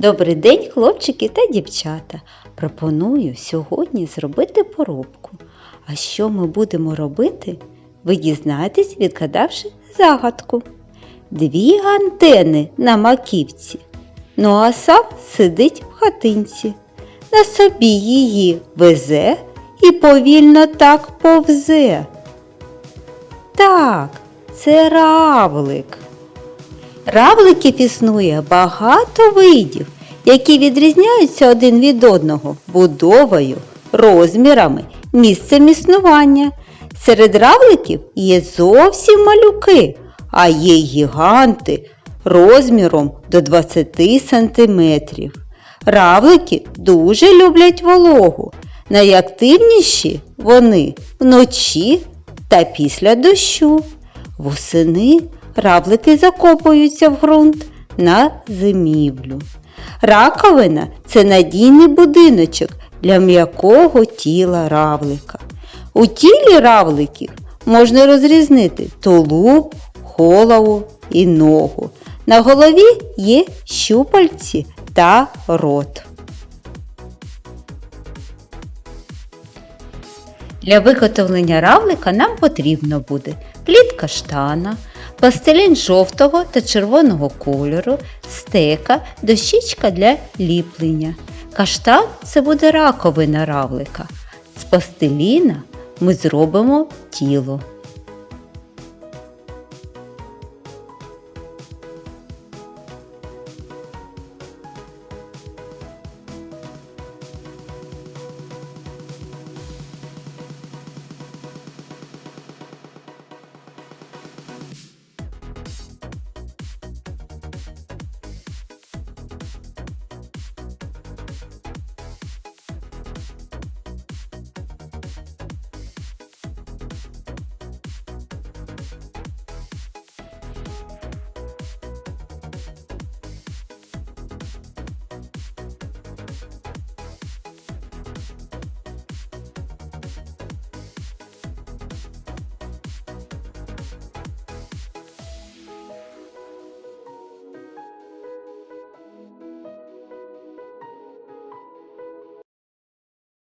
Добрий день, хлопчики та дівчата. Пропоную сьогодні зробити поробку. А що ми будемо робити? Ви дізнаєтесь, відгадавши загадку. Дві антени на маківці. Ну а сам сидить в хатинці. На собі її везе і повільно так повзе. Так, це равлик. Равликів існує багато видів, які відрізняються один від одного будовою, розмірами, місцем існування. Серед равликів є зовсім малюки, а є гіганти розміром до 20 сантиметрів. Равлики дуже люблять вологу. Найактивніші вони вночі та після дощу. Восени равлики закопуються в ґрунт на зимівлю. Раковина це надійний будиночок для м'якого тіла равлика. У тілі равликів можна розрізнити тулуб, голову і ногу. На голові є щупальці та рот. Для виготовлення равлика нам потрібно буде плід каштана, пластилін жовтого та червоного кольору, стека, дощічка для ліплення. Каштан це буде раковина равлика. З пластиліна ми зробимо тіло.